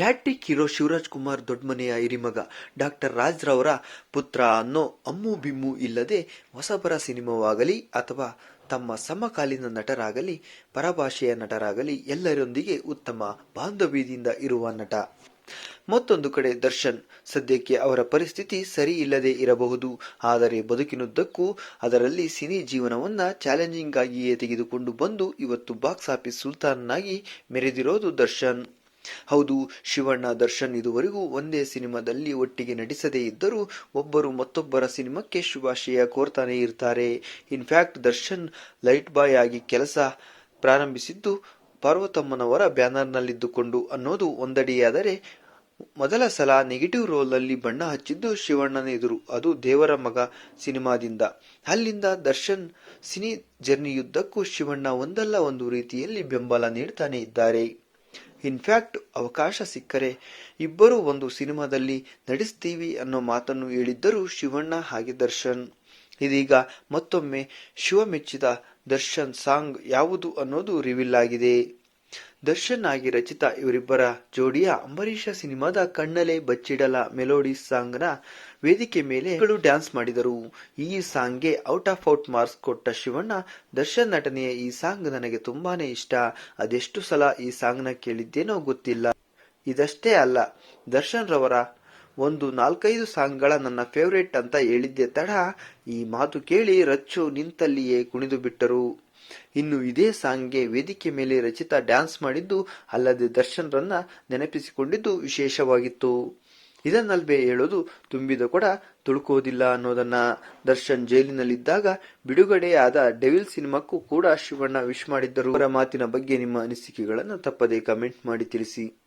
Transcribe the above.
Hat trick hero Shivaraj Kumar ದೊಡ್ಡಮನೆಯ ಹಿರಿಮಗ doctor Raj ರವರ ಪುತ್ರ ಅನ್ನೋ ಅಮ್ಮು ಬಿಮ್ಮು ಇಲ್ಲದೆ ಹೊಸಬರ ಸಿನಿಮಾವಾಗಲಿ ಅಥವಾ ತಮ್ಮ ಸಮಕಾಲೀನ ನಟರಾಗಲಿ, ಪರಭಾಷೆಯ ನಟರಾಗಲಿ ಎಲ್ಲರೊಂದಿಗೆ ಉತ್ತಮ ಬಾಂಧವ್ಯದಿಂದ ಇರುವ ನಟ. ಮತ್ತೊಂದು ಕಡೆ ದರ್ಶನ್ ಸದ್ಯಕ್ಕೆ ಅವರ ಪರಿಸ್ಥಿತಿ ಸರಿ ಇಲ್ಲದೆ ಇರಬಹುದು. ಆದರೆ ಬದುಕಿನುದ್ದಕ್ಕೂ ಅದರಲ್ಲಿ ಸಿನಿ ಜೀವನವನ್ನ ಚಾಲೆಂಜಿಂಗ್ ಆಗಿಯೇ ತೆಗೆದುಕೊಂಡು ಬಂದು ಇವತ್ತು ಬಾಕ್ಸ್ ಆಫೀಸ್ ಸುಲ್ತಾನನಾಗಿ ಮೆರೆದಿರೋದು ದರ್ಶನ್. ಹೌದು, ಶಿವಣ್ಣ, ದರ್ಶನ್ ಇದುವರೆಗೂ ಒಂದೇ ಸಿನಿಮಾದಲ್ಲಿ ಒಟ್ಟಿಗೆ ನಟಿಸದೇ ಇದ್ದರೂ ಒಬ್ಬರು ಮತ್ತೊಬ್ಬರ ಸಿನಿಮಾಕ್ಕೆ ಶುಭಾಶಯ ಕೋರ್ತಾನೆ ಇರ್ತಾರೆ. ಇನ್ಫ್ಯಾಕ್ಟ್ ದರ್ಶನ್ ಲೈಟ್ ಬಾಯ್ ಆಗಿ ಕೆಲಸ ಪ್ರಾರಂಭಿಸಿದ್ದು ಪಾರ್ವತಮ್ಮನವರ ಬ್ಯಾನರ್ನಲ್ಲಿದ್ದುಕೊಂಡು ಅನ್ನೋದು ಒಂದಡಿಯಾದರೆ ಮೊದಲ ಸಲ ನೆಗೆಟಿವ್ ರೋಲಲ್ಲಿ ಬಣ್ಣ ಹಚ್ಚಿದ್ದು ಶಿವಣ್ಣನ ಎದುರು, ಅದು ದೇವರ ಮಗ ಸಿನಿಮಾದಿಂದ. ಅಲ್ಲಿಂದ ದರ್ಶನ್ ಸಿನಿ ಜರ್ನಿಯುದ್ದಕ್ಕೂ ಶಿವಣ್ಣ ಒಂದಲ್ಲ ಒಂದು ರೀತಿಯಲ್ಲಿ ಬೆಂಬಲ ನೀಡ್ತಾನೆ ಇದ್ದಾರೆ. ಇನ್ಫ್ಯಾಕ್ಟ್ ಅವಕಾಶ ಸಿಕ್ಕರೆ ಇಬ್ಬರು ಒಂದು ಸಿನಿಮಾದಲ್ಲಿ ನಡೆಸ್ತೀವಿ ಅನ್ನೋ ಮಾತನ್ನು ಹೇಳಿದ್ದರು ಶಿವಣ್ಣ ಹಾಗೆ ದರ್ಶನ್. ಇದೀಗ ಮತ್ತೊಮ್ಮೆ ಶಿವ ಮೆಚ್ಚಿದ ದರ್ಶನ್ ಸಾಂಗ್ ಯಾವುದು ಅನ್ನೋದು ರಿವೀಲ್ ಆಗಿದೆ. ದರ್ಶನ್ ಆಗಿ ರಚಿತಾ ಇವರಿಬ್ಬರ ಜೋಡಿಯ ಅಂಬರೀಷ ಸಿನಿಮಾದ ಕಣ್ಣಲೆ ಬಚ್ಚಿಡಲ ಮೆಲೋಡಿ ಸಾಂಗ್ನ ವೇದಿಕೆ ಮೇಲೆ ಡ್ಯಾನ್ಸ್ ಮಾಡಿದರು. ಈ ಸಾಂಗ್ಗೆ ಔಟ್ ಆಫ್ ಔಟ್ ಮಾರ್ಕ್ಸ್ ಕೊಟ್ಟ ಶಿವಣ್ಣ, ದರ್ಶನ್ ನಟನೆಯ ಈ ಸಾಂಗ್ ನನಗೆ ತುಂಬಾನೇ ಇಷ್ಟ. ಅದೆಷ್ಟು ಸಲ ಈ ಸಾಂಗ್ನ ಕೇಳಿದ್ದೇನೋ ಗೊತ್ತಿಲ್ಲ. ಇದಷ್ಟೇ ಅಲ್ಲ, ದರ್ಶನ್ ರವರ ಒಂದು ನಾಲ್ಕೈದು ಸಾಂಗ್ಗಳ ನನ್ನ ಫೇವರೇಟ್ ಅಂತ ಹೇಳಿದ್ದೆ ತಡ. ಈ ಮಾತು ಕೇಳಿ ರಚ್ಚು ನಿಂತಲ್ಲಿಯೇ ಕುಣಿದು ಬಿಟ್ಟರು. ಇನ್ನು ಇದೇ ಸಾಂಗ್ಗೆ ವೇದಿಕೆ ಮೇಲೆ ರಚಿತ ಡ್ಯಾನ್ಸ್ ಮಾಡಿದ್ದು ಅಲ್ಲದೆ ದರ್ಶನ್ ರನ್ನ ನೆನಪಿಸಿಕೊಂಡಿದ್ದು ವಿಶೇಷವಾಗಿತ್ತು. ಇದನ್ನಲ್ಬೇ ಹೇಳೋದು ತುಂಬಿದ ಕೂಡ ತುಳುಕೋದಿಲ್ಲ ಅನ್ನೋದನ್ನ. ದರ್ಶನ್ ಜೈಲಿನಲ್ಲಿದ್ದಾಗ ಬಿಡುಗಡೆಯಾದ ಡೆವಿಲ್ ಸಿನಿಮಾಕ್ಕೂ ಕೂಡ ಶಿವಣ್ಣ ವಿಶ್ ಮಾಡಿದ್ದರು. ಅವರ ಮಾತಿನ ಬಗ್ಗೆ ನಿಮ್ಮ ಅನಿಸಿಕೆಗಳನ್ನು ತಪ್ಪದೇ ಕಮೆಂಟ್ ಮಾಡಿ ತಿಳಿಸಿ.